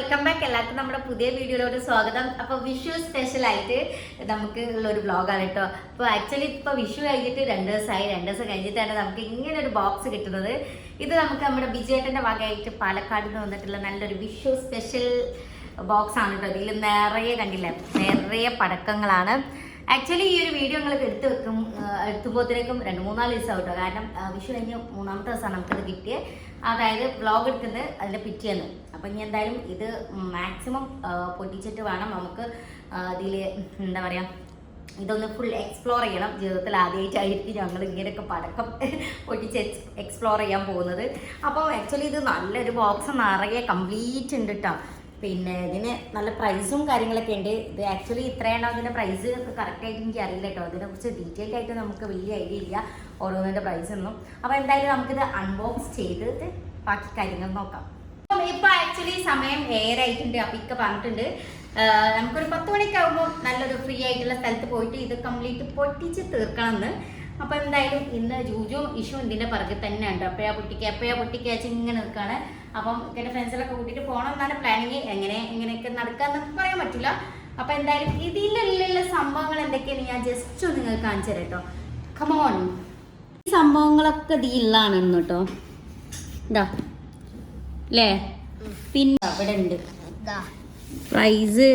Welcome back എല്ലാവർക്കും നമ്മുടെ പുതിയ വീഡിയോയിലോട്ട് സ്വാഗതം. അപ്പൊ വിഷു സ്പെഷ്യൽ ആയിട്ട് നമുക്ക് ഉള്ള ഒരു ബ്ലോഗാണ് കേട്ടോ അപ്പൊ ആക്ച്വലി ഇപ്പൊ വിഷു കഴിഞ്ഞിട്ട് രണ്ട് ദിവസമായി. രണ്ട് ദിവസം കഴിഞ്ഞിട്ടാണ് നമുക്ക് ഇങ്ങനെ ഒരു ബോക്സ് കിട്ടുന്നത്. ഇത് നമുക്ക് നമ്മുടെ വിജയേട്ടന്റെ വകയായിട്ട് പാലക്കാട് നിന്ന് വന്നിട്ടുള്ള നല്ലൊരു വിഷു സ്പെഷ്യൽ ബോക്സ് ആണ് കേട്ടോ ഇതിൽ നിറയെ കണ്ടില്ല? നിറയെ പടക്കങ്ങളാണ്. ആക്ച്വലി ഈ ഒരു വീഡിയോ നിങ്ങൾക്ക് എടുത്ത് വെക്കും എടുത്തുമ്പോഴത്തേക്കും രണ്ട് മൂന്നാൽ ദിവസം കേട്ടോ കാരണം വിഷു കഴിഞ്ഞ് മൂന്നാമത്തെ ദിവസമാണ് നമുക്കത് കിട്ടിയത് അതായത് വ്ളോഗ് എടുക്കുന്നത് അതിന്റെ പിറ്റേന്ന്. അപ്പം ഇനി എന്തായാലും ഇത് മാക്സിമം പൊട്ടിച്ചിട്ട് വേണം നമുക്ക് ഇതിൽ എന്താ പറയുക ഇതൊന്ന് ഫുൾ എക്സ്പ്ലോർ ചെയ്യണം. ജീവിതത്തിൽ ആദ്യമായിട്ടായിരിക്കും ഞങ്ങൾ ഇങ്ങനെയൊക്കെ പടക്കം പൊട്ടിച്ച് എക്സ്പ്ലോർ ചെയ്യാൻ പോകുന്നത്. അപ്പോൾ ആക്ച്വലി ഇത് നല്ലൊരു ബോക്സ് നിറയെ കംപ്ലീറ്റ് ഉണ്ട് കേട്ടോ പിന്നെ ഇതിന് നല്ല പ്രൈസും കാര്യങ്ങളൊക്കെ ഉണ്ട്. ഇത് ആക്ച്വലി ഇത്രയാണ് അതിന്റെ പ്രൈസ് കറക്റ്റ് ആയിട്ട് എനിക്ക് അറിയില്ല കേട്ടോ. അതിനെക്കുറിച്ച് ഡീറ്റെയിൽ ആയിട്ട് നമുക്ക് വലിയ ഐഡിയ ഇല്ല. ഓരോന്നിന്റെ പ്രൈസ് ഒന്നും. അപ്പോൾ എന്തായാലും നമുക്കിത് അൺബോക്സ് ചെയ്തിട്ട് ബാക്കി കാര്യങ്ങൾ നോക്കാം. അപ്പം ഇപ്പൊ ആക്ച്വലി സമയം ഏറെ ആയിട്ടുണ്ട് അപ്പൊ ഇക്ക പറഞ്ഞിട്ടുണ്ട് നമുക്കൊരു പത്ത് മണിക്ക് ആകുമ്പോൾ നല്ലൊരു ഫ്രീ ആയിട്ടുള്ള സ്ഥലത്ത് പോയിട്ട് ഇത് കംപ്ലീറ്റ് പൊട്ടിച്ച് തീർക്കണം എന്ന് അപ്പൊ എന്തായാലും ഇന്ന് ജൂജും ഇഷു ഇതിന്റെ പിറകെ തന്നെ ഉണ്ട് എപ്പോഴാ പൊട്ടിക്കുക എപ്പോഴാ പൊട്ടിക്കുക ഇങ്ങനെ നിൽക്കാണ് അപ്പം എന്റെ ഫ്രണ്ട്സിലൊക്കെ കൂട്ടിയിട്ട് പോകണം എന്നാണ് പ്ലാനിങ് എങ്ങനെ എങ്ങനെയൊക്കെ നടക്കാന്നൊക്കെ പറയാൻ പറ്റില്ല അപ്പൊ എന്തായാലും ഇതിലുള്ള സംഭവങ്ങൾ എന്തൊക്കെയാണ് ഞാൻ ജസ്റ്റ് ഒന്ന് നിങ്ങൾക്ക് കാണിച്ചു തരാം കേട്ടോ. കമോൺ ഈ സംഭവങ്ങളൊക്കെ ഇതിലാണ് കേട്ടോ. ഇതാ. അല്ലേ പിന്നെ അവിടെ ഉണ്ട് പ്രൈസ്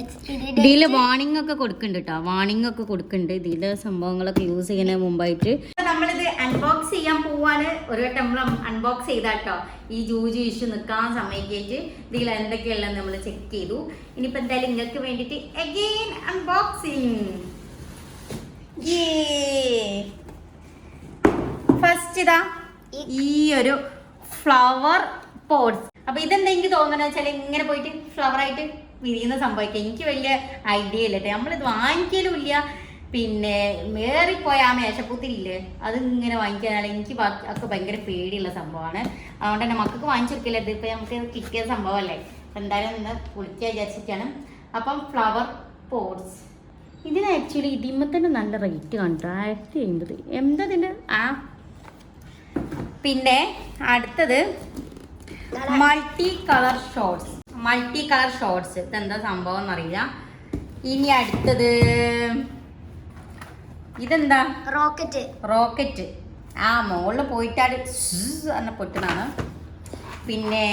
ഇതിൽ വാണിംഗ് ഒക്കെ കൊടുക്കുന്നുണ്ട് കേട്ടോ വാണിംഗ് ഒക്കെ കൊടുക്കുന്നുണ്ട് ഇതിലെ സംഭവങ്ങളൊക്കെ യൂസ് ചെയ്യുന്ന മുമ്പായിട്ട്. നമ്മളിത് അൺബോക്സ് ചെയ്യാൻ പോവാണ്. ഒരു വട്ടം നമ്മൾ അൺബോക്സ് ചെയ്താട്ടോ ഈ ജൂജു ഇഷ്യൂ നിൽക്കാൻ സമയത്തേക്ക് ഇതിൽ എന്തൊക്കെയല്ല നമ്മൾ ചെക്ക് ചെയ്തു. ഇനിയിപ്പോ എന്തായാലും നിങ്ങൾക്ക് വേണ്ടിയിട്ട് അഗെയിൻ അൺബോക്സിങ് ഫസ്റ്റ് ഇതാ ഈ ഒരു ഫ്ലവർ പോട്ട്സ് അപ്പൊ ഇതെന്താ എനിക്ക് തോന്നണെന്ന് വെച്ചാൽ ഇങ്ങനെ പോയിട്ട് ഫ്ലവർ ആയിട്ട് വിരിയുന്ന സംഭവിക്കുക എനിക്ക് വലിയ ഐഡിയ ഇല്ല കേട്ടോ നമ്മളിത് വാങ്ങിക്കലും ഇല്ല പിന്നെ മേറിപ്പോയ ആ മേശപ്പൂത്തിരില്ലേ അത് ഇങ്ങനെ വാങ്ങിക്കാനാണ് എനിക്ക് ഒക്കെ ഭയങ്കര പേടിയുള്ള സംഭവമാണ്. അതുകൊണ്ട് തന്നെ മക്കൾക്ക് വാങ്ങിച്ചെടുക്കില്ല ഇത്. ഇപ്പൊ നമുക്ക് കിട്ടിയ സംഭവമല്ലേ? എന്തായാലും ഇന്ന് കുളിക്കാൻ വിചാരിച്ചിട്ടാണ് അപ്പം ഫ്ലവർ പോട്ട്സ് ഇതിന് ആക്ച്വലി ഇതിമ്മ തന്നെ നല്ല റേറ്റ് കണ്ടു. ആയിരത്തി എൺപത് എന്തതിന് ആ. പിന്നെ അടുത്തത് multi colour shorts multi colour shorts ഇതെന്താ സംഭവം എന്നറിയില്ല. ഇനി അടുത്തത് ഇതെന്താ? റോക്കറ്റ് റോക്കറ്റ് ആ മുകളിൽ പോയിട്ടാട് എന്ന പൊട്ടണാണ് പിന്നെ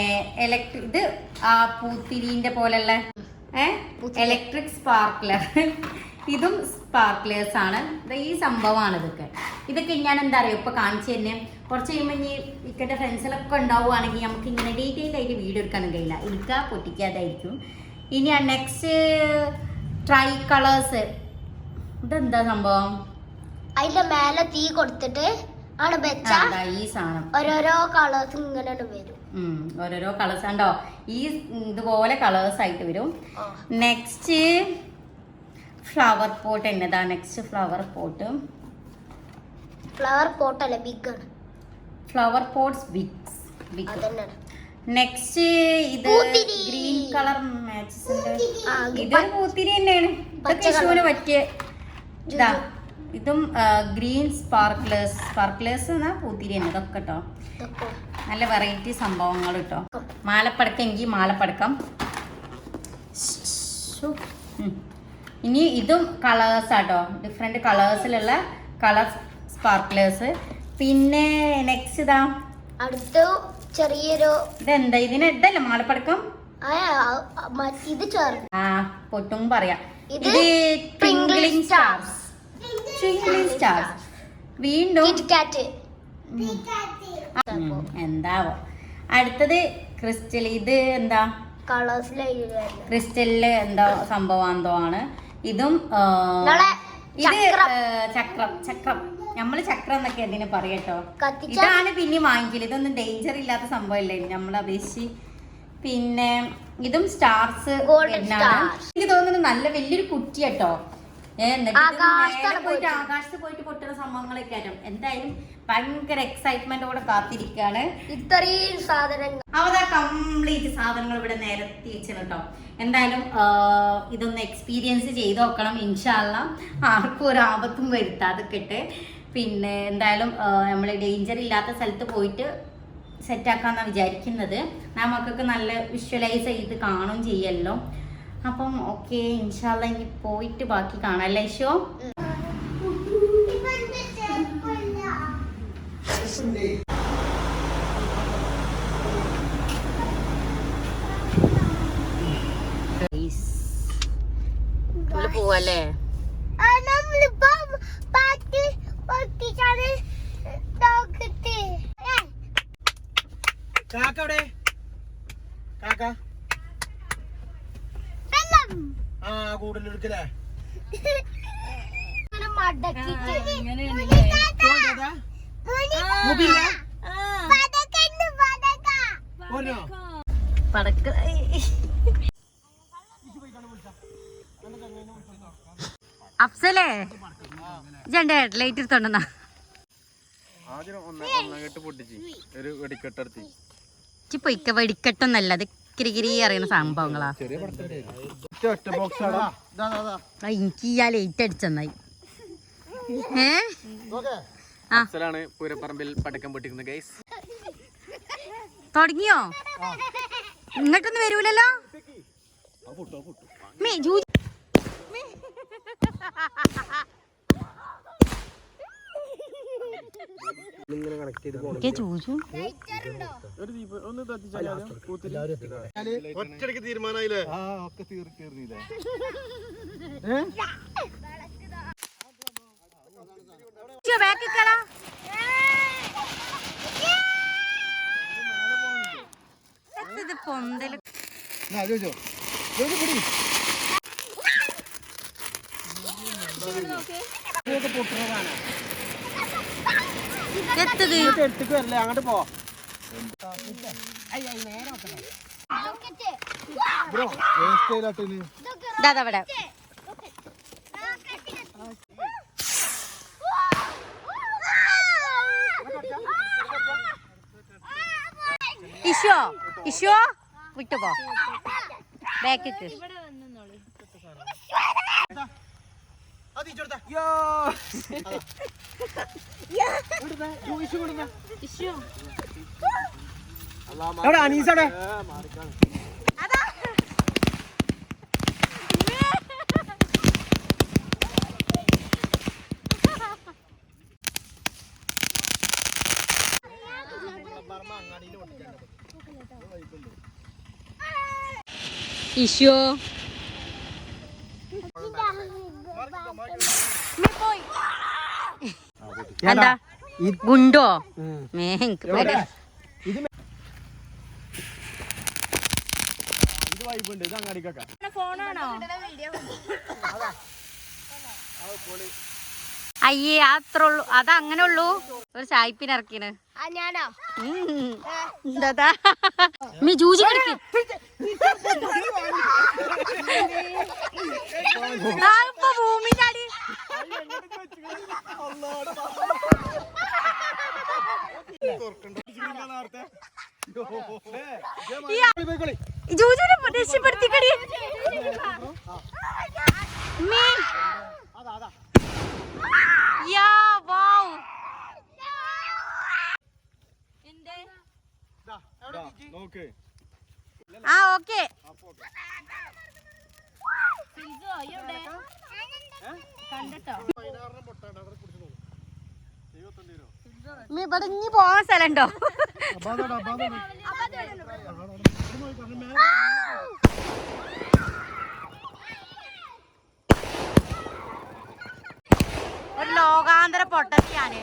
ഇലക്ട്രിക് ഇത് ആ പൂത്തിരിന്റെ പോലെയുള്ള ഇലക്ട്രിക് സ്പാർക്ലർ ഇതും സ്പാർക്ലേഴ്സ് ആണ്. ഈ സംഭവമാണ് ഇതൊക്കെ. ഇതൊക്കെ ഞാൻ എന്താ പറയുക ഇപ്പൊ കാണിച്ചു തന്നെ. കുറച്ച് കഴിയുമ്പോൾ ഇനി ഇക്കട്ടെ ഫ്രണ്ട്സിലൊക്കെ ഉണ്ടാവുകയാണെങ്കിൽ നമുക്ക് ഇങ്ങനെ ഡീറ്റെയിൽ ആയിട്ട് വീഡിയോ എടുക്കാനും കഴിയില്ല. ഇരിക്കുക പൊട്ടിക്കാതായിരിക്കും ഇനി ആ നെക്സ്റ്റ് ട്രൈ കളേഴ്സ് ഇതെന്താ സംഭവം? അതിന്റെ മേലെ തീ കൊടുത്തിട്ട് ആണ് വെച്ച ആ, ദാ ഈ സാധനം. ഓരോരോ കളേഴ്സ് ഇങ്ങനെ വരും. ഉം, ഓരോരോ കളേഴ്സ് ഉണ്ടോ ഈ ഇതുപോലെ കളേഴ്സ് ആയിട്ട് വരും. നെക്സ്റ്റ് ഫ്ലവർ പോട്ട് എന്നതാ. Next flower pot flower pot അല്ല ബിഗ് ആണ്. ഫ്ലവർ പോട്ട്സ് ബിഗ്സ് ബിഗ് അതന്നെയാണ് നെക്സ്റ്റ് ഇത് പൂത്തിരി. ഗ്രീൻ കളർ മാച്ചസിന്റെ ആ, ഇത് പൂത്തിരി തന്നെയാണ്. ഇതൊക്കെ പച്ച വിഷുവിന് പറ്റിയ ഇതാ. ഇതും ഗ്രീൻ സ്പാർക്ലേഴ്സ് സ്പാർക്ലേഴ്സ് എന്നാ പൂത്തിരി തന്നെ. ഇതൊക്കെ കേട്ടോ ഇതൊക്കെ. നല്ല വെറൈറ്റി സംഭവങ്ങൾ കേട്ടോ മാലപ്പടക്കം എങ്കിൽ മാലപ്പടക്കം. ശ്ശോ. ഉം. ഇനി ഇതും കളേഴ്സ് ആട്ടോ ഡിഫറെന്റ് കളേഴ്സിലുള്ള കളർ സ്പാർക്ലേഴ്സ് പിന്നെ നെക്സ്റ്റ് ഇതാ. അടുത്ത ചെറിയൊരു ഇതെന്താ? ഇതിന് ഇതല്ല മാലപ്പടക്കം ഇത് ചേർന്ന് ആ പൊട്ടും പറയാം. ഇത് ട്വിങ്ക്ലിംഗ് സ്റ്റാർസ് ട്വിങ്ക്ലിംഗ് സ്റ്റാർസ് വീണ്ടും എന്താവോ. അടുത്തത് ക്രിസ്റ്റൽ ഇത് എന്താ? ക്രിസ്റ്റലിൽ എന്താ സംഭവം എന്തോ ആണ്. ഇതും ഇത് ചക്രം. ചക്രം നമ്മൾ ചക്രം എന്നൊക്കെ അതിന് പറയട്ടോ ഇതാണ് പിന്നെ വാങ്ങിക്കൽ. ഇതൊന്നും ഡേഞ്ചർ ഇല്ലാത്ത സംഭവമല്ലേ നമ്മൾ അപേക്ഷിച്ച്. പിന്നെ ഇതും സ്റ്റാർസ്. എനിക്ക് തോന്നുന്നു നല്ല വലിയൊരു കുറ്റി കേട്ടോ എന്നിട്ട് പോയിട്ട്. ആകാശത്ത് പോയിട്ട് പൊട്ടുന്ന സംഭവങ്ങളൊക്കെ ആയിരുന്നു എന്തായാലും ഭയങ്കര എക്സൈറ്റ്മെന്റോടെ കാത്തിരിക്കാണ്. ഇത്രയും സാധനങ്ങൾ. അവതാ കംപ്ലീറ്റ് സാധനങ്ങൾ ഇവിടെ നിരത്തി വെച്ചു കേട്ടോ എന്തായാലും ഇതൊന്ന് എക്സ്പീരിയൻസ് ചെയ്ത് നോക്കണം. ഇൻഷാല്ല ആർക്കും ഒരു ആപത്തും വരുത്താതെ കിട്ടെ പിന്നെ എന്തായാലും നമ്മൾ ഡേഞ്ചർ ഇല്ലാത്ത സ്ഥലത്ത് പോയിട്ട് സെറ്റാക്കാന്നാണ് വിചാരിക്കുന്നത്. നമുക്കൊക്കെ നല്ല വിഷ്വലൈസ് ചെയ്ത് കാണും ചെയ്യല്ലോ. അപ്പം ഓക്കെ ഇൻഷാല്ല ഇനി പോയിട്ട് ബാക്കി കാണാം. അല്ലേ ഷോ കാക്ക അവിടെ കാക്ക? ആ കൂടുതലെടുക്കലേ പടക്ക അഫ്സലേ ഇജന്റെ ലൈറ്റ് എടുത്തോണ്ടെന്നാ ആദ്യം ഒന്ന് ഒന്നകെട്ട് പൊട്ടിച്ച്. ഒരു വെടിക്കെട്ടെടുത്തി ഇപ്പൊ പൊയ്ക്ക വെടിക്കെട്ടൊന്നല്ല നല്ലത്. കിരികിരി അറിയുന്ന സംഭവങ്ങളാ. എനിക്ക് ആ ലേറ്റ് അടിച്ചെന്നായി. ഏ? ആ. അഫ്സലാണ് പൂരപ്പറമ്പിൽ പടക്കം ഗൈസ് തുടങ്ങിയോ? ഇങ്ങോട്ടൊന്നും വരൂലല്ലോ? മേ ജൂ- ഇങ്ങനെ കണക്ട് ചെയ്ത് പോകണം ഒക്കെ ജൂജു ഒറ്റയ്ക്ക് തീരുമാനായില്ലേ? ആ ഒക്കെ തീർ തീർന്നില്ലേ? പൊന്തൽ. ചോദിച്ചോ ചോദിച്ചു പിടി. എത്തത് വരല്ലേ? അങ്ങോട്ട് പോ. ബ്രോ ഇഷോ ഇഷോ വിട്ടുപോ. ബാക്കിക്ക് എവിടെ അനീസടെ ഇഷോ എന്താ? ഗുണ്ടോ? മേ എനിക്ക് പേടി. ഇത് വൈബുണ്ട് ഇത് അങ്ങാടിക്കൊക്കെ. അയ്യേ അത്ര ഉള്ളു അത് അങ്ങനെ ഉള്ളൂ ഒരു ചായ്പിന് ഇറക്കിന് മീ ജൂജി ആ, ഇപ്പൊ ഭൂമിന്റെ അടി ഈ ജൂജുനെ രക്ഷപ്പെടുത്തിക്കടി മീ യാ വൗ നോക്ക് ആ ഓക്കെ. ഇവിടെ ഇനി പോവാൻ സ്ഥലമുണ്ടോ? ഒരു ലോകാന്തര പൊട്ടത്തിയാണ്.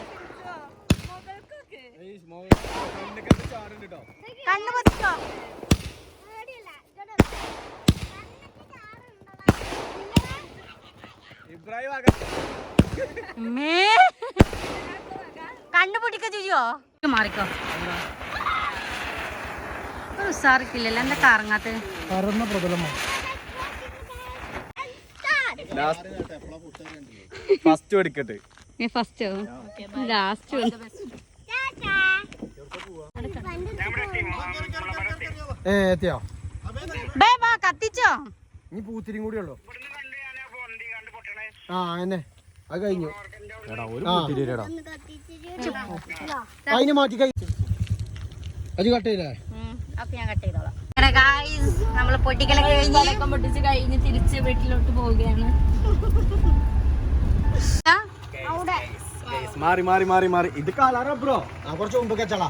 കണ്ണു മാറിക്കോ. ഒരു ഉസാറിക്കില്ലല്ലോ എന്താ കറങ്ങാത്ത? പ്രതലമാണ് ഫസ്റ്റ് എടുക്കട്ടെ. ഫസ്റ്റ് ലാസ്റ്റ് ഏ എത്തിയോ? കത്തിച്ചോ? ഇനി പൂത്തിരിയും കൂടി ഉള്ളു. ആ എന്നെ അത് കഴിഞ്ഞു. എടാ ഒരു ആ. കുത്തിരിടാ അതിന് മാറ്റി കഴിച്ചു അത് കട്ടയില്ലേ നമ്മൾ പൊട്ടിക്കലൊക്കെ കഴിഞ്ഞ് പൊട്ടിച്ച് കഴിഞ്ഞ് തിരിച്ച് വീട്ടിലോട്ട് പോവുകയാണ്. ആ, മാറി മാറി മാറി മാറി. ഇത് കളറാ ബ്രോ ആ കുറച്ച് മുമ്പ് കച്ചളാ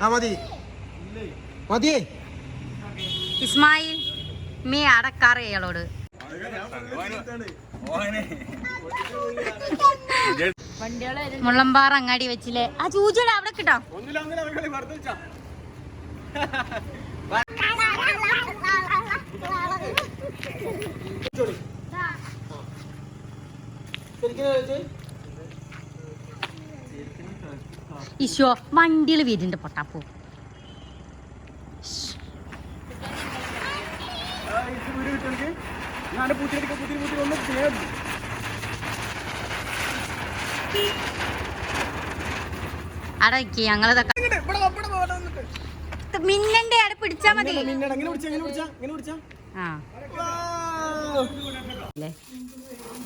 ആ മതി. മതി. ഇസ്മായിൽ മീ അടക്കാറ് ഇയാളോട്. മുള്ളമ്പാറ അങ്ങാടി വെച്ചില്ലേ? ആ ചൂചിയുടെ അവിടെ കിട്ടോ ഒന്നുമില്ല ഒന്നുമില്ല അവർ കളി വെറുതെ വെച്ചാ. ഈശോ വണ്ടിയിൽ വീടിന്റെ പൊട്ടാപ്പോ ആ, ഇത് വീട് കിട്ടുമെങ്കിൽ ഞാൻ പൂത്തിരിക്ക പൂത്തിരി പൂത്തിരി വണ്ടിയിൽ വീടിന്റെ പൊട്ടാപ്പോ. നിക്ക് ഞങ്ങളിതൊക്കെ മിന്നന്റെ അവിടെ പിടിച്ചാ മതി. ആ ആ. അല്ലേ ഇവിടെ തന്നെ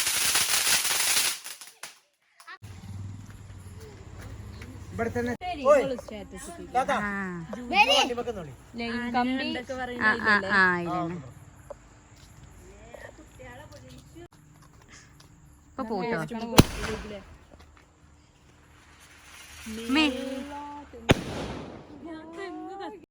ഓയ് താത്ത ആ വണ്ടി വെക്കുന്നോളി കമ്പി ആ ആ ആ. ഇതന്നെ. ഇപ്പൊ പോട്ടോ. മേ